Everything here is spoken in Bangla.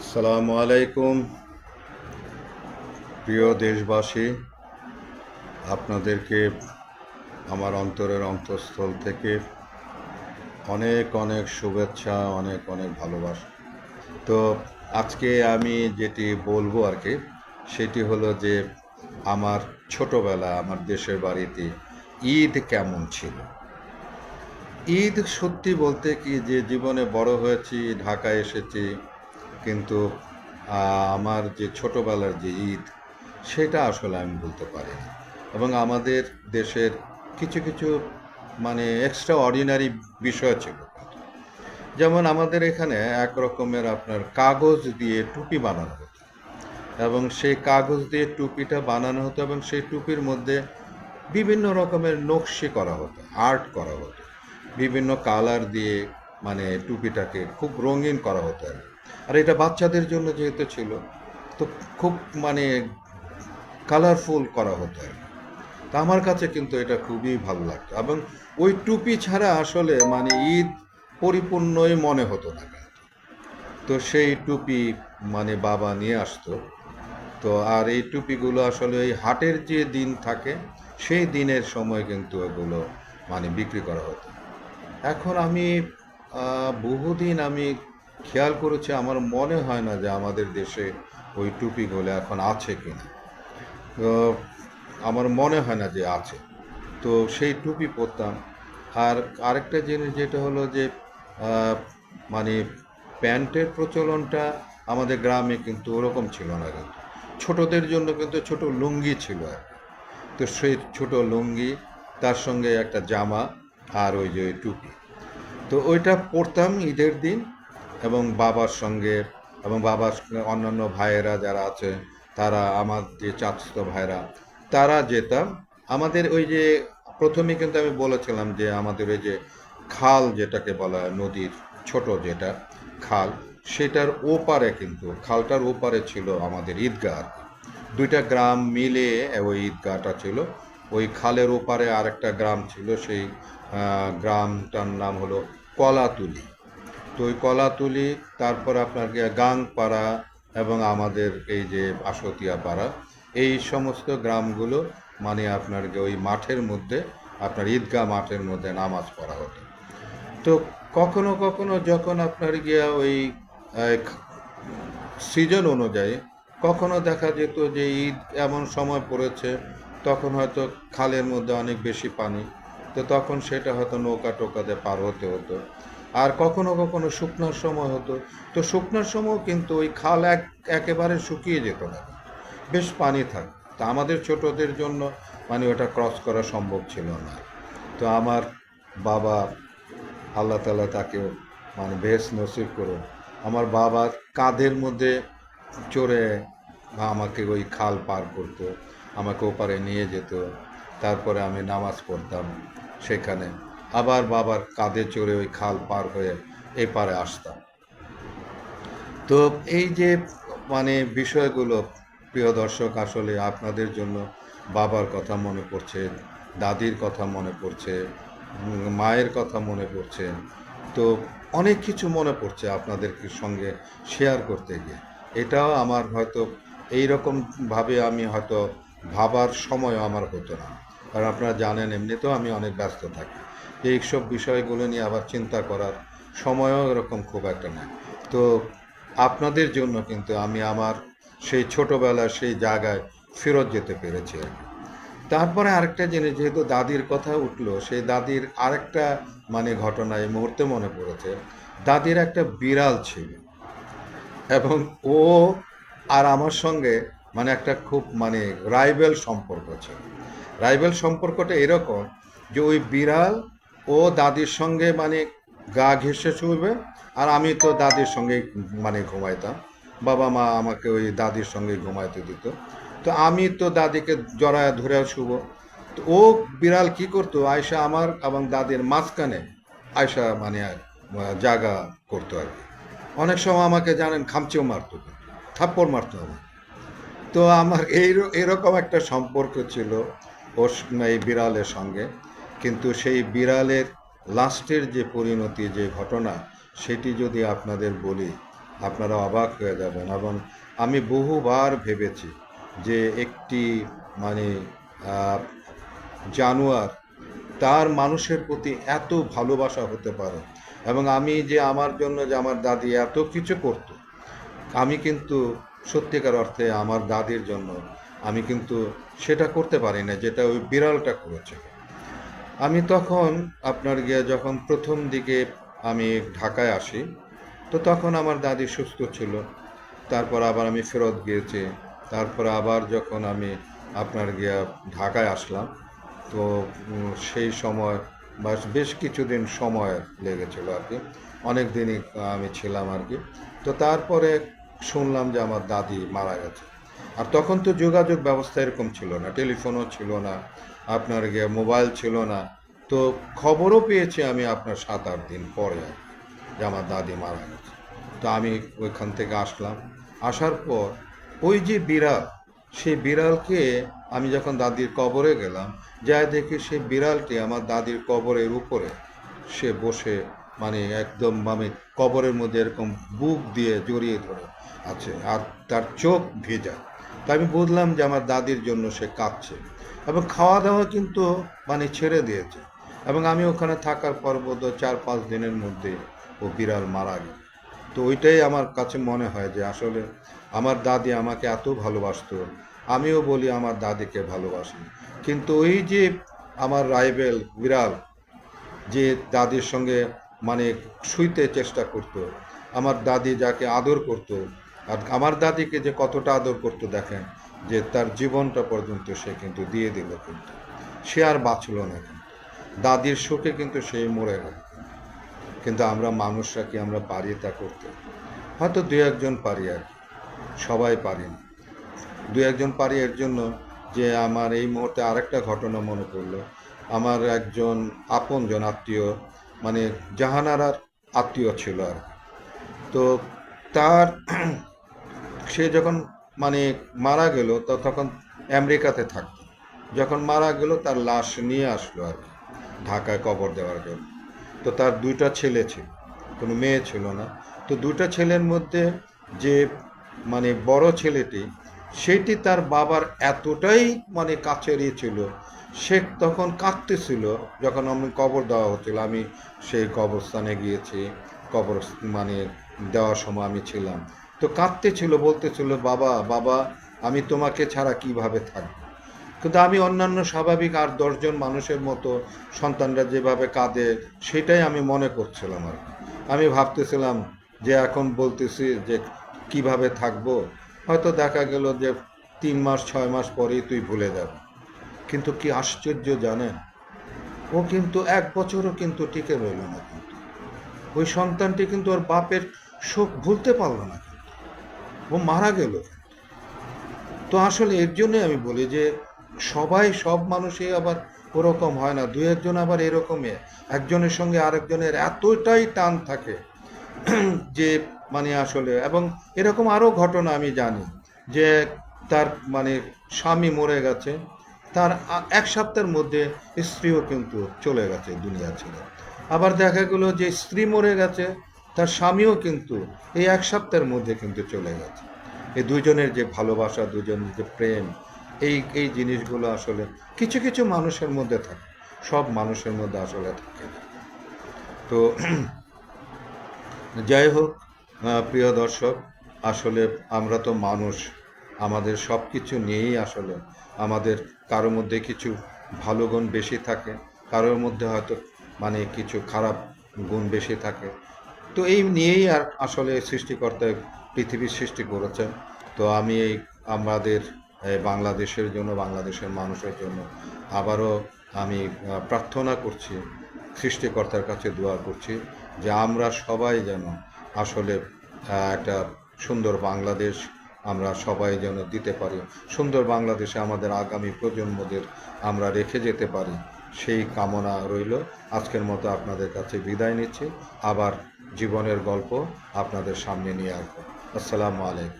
আসসালামু আলাইকুম। প্রিয় দেশবাসী, আপনাদেরকে আমার অন্তরের অন্তঃস্থল থেকে অনেক অনেক শুভেচ্ছা, অনেক অনেক ভালোবাসা। তো আজকে আমি যেটি বলব আর কি, সেটি হলো যে আমার ছোটবেলা, আমার দেশের বাড়িতে ঈদ কেমন ছিল? ঈদ সত্যি বলতে কি যে জীবনে বড় হয়েছি, ঢাকায় এসেছি কিন্তু আমার যে ছোটবেলার যে ঈদ, সেটা আসলে আমি বলতে পারি। এবং আমাদের দেশের কিছু কিছু মানে এক্সট্রা অর্ডিনারি বিষয় ছিল যেমন আমাদের এখানে এক রকমের আপনার কাগজ দিয়ে টুপি বানানো হতো এবং সেই কাগজ দিয়ে টুপিটা বানানো হতো এবং সেই টুপির মধ্যে বিভিন্ন রকমের নকশি করা হতো, আর্ট করা হতো বিভিন্ন কালার দিয়ে মানে টুপিটাকে খুব রঙিন করা হতো আর কি। আর এটা বাচ্চাদের জন্য যেহেতু ছিল, তো খুব মানে কালারফুল করা হতো। তা আমার কাছে কিন্তু এটা খুবই ভালো লাগতো। এবং ওই টুপি ছাড়া আসলে মানে ঈদ পরিপূর্ণই মনে হতো না তো সেই টুপি মানে বাবা নিয়ে আসতো। তো আর এই টুপিগুলো আসলে ওই হাটের যে দিন থাকে, সেই দিনের সময় কিন্তু এগুলো মানে বিক্রি করা হতো। এখন আমি বহুদিন আমি খেয়াল করেছে, আমার মনে হয় না যে আমাদের দেশে ওই টুপিগুলো এখন আছে কিনা। তো আমার মনে হয় না যে আছে। তো সেই টুপি পরতাম। আর আরেকটা জিনিস যেটা হলো যে মানে প্যান্টের প্রচলনটা আমাদের গ্রামে কিন্তু ওরকম ছিল না কিন্তু। ছোটদের জন্য কিন্তু ছোট লুঙ্গি ছিল আর তো সেই ছোট লুঙ্গি, তার সঙ্গে একটা জামা আর ওই যে টুপি। তো ওইটা পরতাম ঈদের দিন। এবং বাবার সঙ্গে এবং বাবার অন্যান্য ভাইয়েরা যারা আছে, তারা আমার যে চাচতো ভাইরা তারা যেতাম। আমাদের ওই যে প্রথমে কিন্তু আমি বলেছিলাম যে আমাদের ওই যে খাল যেটাকে বলা হয়, নদীর ছোট যেটা খাল, সেটার ওপারে কিন্তু, খালটার ওপারে ছিল আমাদের ঈদগাহ। দুইটা গ্রাম মিলে ওই ঈদগাহটা ছিল। ওই খালের ওপারে আরেকটা গ্রাম ছিল, সেই গ্রামটার নাম হলো কলাতুলি। তো ওই কলাতুলি, তারপর আপনার গাংপাড়া এবং আমাদের এই যে আশতিয়া পাড়া, এই সমস্ত গ্রামগুলো মানে আপনার ওই মাঠের মধ্যে, আপনার ঈদগাহ মাঠের মধ্যে নামাজ পড়া হতো। তো কখনো কখনো যখন আপনার গিয়া ওই সিজন অনুযায়ী কখনো দেখা যেত যে ঈদ এমন সময় পড়েছে, তখন হয়তো খালের মধ্যে অনেক বেশি পানি, তো তখন সেটা হয়তো নৌকা টোকাতে পার হতে হতো। আর কখনো কখনো শুকনার সময় হতো। তো শুকনার সময় কিন্তু ওই খাল এক, একেবারে শুকিয়ে যেত না। বেশ পানি থাক। তা আমাদের ছোটদের জন্য মানে ওটা ক্রস করা সম্ভব ছিল না। তো আমার বাবা আল্লাহ তালা তাকে মানে বেশ নসিব করুন আমার বাবার কাঁধের মধ্যে চড়ে আমাকে ওই খাল পার করতো, আমাকে ওপারে নিয়ে যেত। তারপরে আমি নামাজ পড়তাম সেখানে। আবার বাবার কাঁধে চড়ে ওই খাল পার হয়ে এই পারে আসতাম। তো এই যে মানে বিষয়গুলো, প্রিয় দর্শক, আসলে আপনাদের জন্য বাবার কথা মনে পড়ছে, দাদির কথা মনে পড়ছে, মায়ের কথা মনে পড়ছে। তো অনেক কিছু মনে পড়ছে আপনাদের সঙ্গে শেয়ার করতে গিয়ে। এটাও আমার হয়তো এই ভাবে আমি হয়তো ভাবার সময় আমার হতো না। কারণ আপনারা জানেন, এমনিতেও আমি অনেক ব্যস্ত থাকি। এই সব বিষয়গুলো নিয়ে আবার চিন্তা করার সময়ও এরকম খুব একটা নেই। তো আপনাদের জন্য কিন্তু আমি আমার সেই ছোটবেলার সেই জায়গায় ফেরত যেতে পেরেছি তারপরে আরেকটা জিনিস, যেহেতু দাদির কথা উঠল, সেই দাদির আরেকটা মানে ঘটনা এই মুহূর্তে মনে পড়েছে। দাদির একটা বিড়াল ছিল এবং ও আর আমার সঙ্গে মানে একটা খুব মানে রাইবেল সম্পর্ক ছিল। রাইবেল সম্পর্কটা এরকম যে ওই বিড়াল ও দাদির সঙ্গে মানে গা ঘেঁষে শুবে আর আমি তো দাদির সঙ্গে মানে ঘুমাইতাম। বাবা মা আমাকে ওই দাদির সঙ্গে ঘুমাইতে দিত। তো আমি তো দাদিকে জড়ায় ধরে শুব। তো ও বিড়াল কি করতো? আয়সা আমার এবং দাদির মাঝখানে আয়সা মানে জাগা করতো আর কি। অনেক সময় আমাকে জানেন, খামচেও মারতো, থাপ্পড় মারতো আমার তো আমার এই এরকম একটা সম্পর্ক ছিল ওর এই বিড়ালের সঙ্গে। কিন্তু সেই বিড়ালের লাস্টের যে পরিণতি, যে ঘটনা, সেটি যদি আপনাদের বলি, আপনারা অবাক হয়ে যাবেন। এবং আমি বহুবার ভেবেছি যে একটি মানে জানোয়ার তার মানুষের প্রতি এত ভালোবাসা হতে পারে। এবং আমি যে আমার জন্য যে আমার দাদি এত কিছু করতো, আমি কিন্তু সত্যিকার অর্থে আমার দাদির জন্য আমি কিন্তু সেটা করতে পারি না যেটা ওই বিড়ালটা করেছে। আমি তখন আপনার গিয়ে যখন প্রথম দিকে আমি ঢাকায় আসি, তো তখন আমার দাদি সুস্থ ছিল। তারপর আবার আমি ফেরত গিয়েছি। তারপর আবার যখন আমি আপনার গিয়া ঢাকায় আসলাম, তো সেই সময় বা বেশ কিছুদিন সময় লেগেছিল আর কি অনেক দিনই আমি ছিলাম আর কি তো তারপরে শুনলাম যে আমার দাদি মারা গেছে। আর তখন তো যোগাযোগ ব্যবস্থা এরকম ছিল না, টেলিফোনও ছিল না, আপনার মোবাইল ছিল না। তো খবরও পেয়েছি আমি আপনার সাত আট দিন পরে যে আমার দাদি মারা গেছে। তো আমি ওইখান থেকে আসলাম। আসার পর ওই যে বিড়াল, সেই বিড়ালকে আমি যখন দাদির কবরে গেলাম, যাই দেখি সেই বিড়ালটি আমার দাদির কবরের উপরে সে বসে মানে একদম আমি কবরের মধ্যে এরকম বুক দিয়ে জড়িয়ে ধরে আছে আর তার চোখ ভেজা। তা আমি বুঝলাম যে আমার দাদির জন্য সে কাঁদছে এবং খাওয়া দাওয়া কিন্তু মানে ছেড়ে দিয়েছে এবং আমি ওখানে থাকার পর বোধ চার পাঁচ দিনের মধ্যে ও বিড়াল মারা গেল। তো ওইটাই আমার কাছে মনে হয় যে আসলে আমার দাদি আমাকে এত ভালোবাসতো, আমিও বলি আমার দাদিকে ভালোবাসি। কিন্তু ওই যে আমার রাইবেল বিড়াল, যে দাদির সঙ্গে মানে শুইতে চেষ্টা করত, আমার দাদি যাকে আদর করত আর আমার দাদিকে যে কতটা আদর করতো দেখেন, যে তার জীবনটা পর্যন্ত সে কিন্তু দিয়ে দিল কিন্তু। সে আর বাঁচল না কিন্তু। দাদির সুখে কিন্তু সে মরে গেল কিন্তু। আমরা মানুষরা কি আমরা পারি তা করতে? হয়তো দু একজন পারি আর। সবাই পারি না। দু একজন পারি এর জন্য যে আমার এই মুহূর্তে আরেকটা ঘটনা মনে পড়ল। আমার একজন আপনজন আত্মীয় মানে জাহানারার আত্মীয় ছিল আর তো তার সে যখন মানে মারা গেল, তো তখন আমেরিকাতে থাকতো। যখন মারা গেল, তার লাশ নিয়ে আসলো আর কি, ঢাকায় কবর দেওয়ার জন্য। তো তার দুইটা ছেলে ছিল, কোনো মেয়ে ছিল না। তো দুইটা ছেলের মধ্যে যে মানে বড় ছেলেটি, সেটি তার বাবার এতটাই মানে কাছেরই ছিল, সে তখন কাঁদতেছিল যখন আমি কবর দেওয়া হচ্ছিল, আমি সেই কবরস্থানে গিয়েছি, কবর মানে দেওয়ার সময় আমি ছিলাম। তো কাঁদতে ছিল বলতে ছিল বাবা বাবা, আমি তোমাকে ছাড়া কীভাবে থাকব? কিন্তু আমি অন্যান্য স্বাভাবিক আর দশজন মানুষের মতো সন্তানরা যেভাবে কাঁদে, সেটাই আমি মনে করছিলাম আর আমি ভাবতেছিলাম যে এখন বলতেছি যে কীভাবে থাকব? হয়তো দেখা গেল যে তিন মাস, ছয় মাস পরেই তুই ভুলে যাবে। কিন্তু কি আশ্চর্য জানেন, ও কিন্তু এক বছরও কিন্তু টিকে রইল না কিন্তু। ওই সন্তানটি কিন্তু ওর বাপের শোক ভুলতে পারল না ও মারা গেল। তো আসলে এর জন্য আমি বলি যে, সবাই, সব মানুষই আবার ওরকম হয় না। দু একজন আবার এরকমই। একজনের সঙ্গে আরেকজনের এতটাই টান থাকে যে মানে আসলে, এবং এরকম আরও ঘটনা আমি জানি যে, তার মানে স্বামী মরে গেছে। তার এক সপ্তাহের মধ্যে স্ত্রীও কিন্তু চলে গেছে দুনিয়া ছেড়ে। আবার দেখা গেলো যে, স্ত্রী মরে গেছে তার স্বামীও কিন্তু এই এক সপ্তাহের মধ্যে কিন্তু চলে গেছে। এই দুজনের যে ভালোবাসা, দুজনের যে প্রেম, এই এই জিনিসগুলো আসলে কিছু কিছু মানুষের মধ্যে থাকে। সব মানুষের মধ্যে আসলে থাকে। তো যাই হোক প্রিয় দর্শক, আসলে আমরা তো মানুষ। আমাদের সব কিছু নিয়েই আসলে আমাদের কারোর মধ্যে কিছু ভালো গুণ বেশি থাকে, কারোর মধ্যে হয়তো মানে কিছু খারাপ গুণ বেশি থাকে। তো এই নিয়েই আর আসলে সৃষ্টিকর্তা পৃথিবীর সৃষ্টি করেছেন। তো আমি এই আমাদের বাংলাদেশের জন্য, বাংলাদেশের মানুষের জন্য আবারও আমি প্রার্থনা করছি, সৃষ্টিকর্তার কাছে দোয়া করছি যে আমরা সবাই যেন আসলে একটা সুন্দর বাংলাদেশ আমরা সবাই যেন দিতে পারি, সুন্দর বাংলাদেশে আমাদের আগামী প্রজন্মদের আমরা রেখে যেতে পারি, সেই কামনা রইল। আজকের মতো আপনাদের কাছে বিদায় নিচ্ছি। আবার জীবনের গল্প আপনাদের সামনে নিয়ে আসব। আসসালামু আলাইকুম।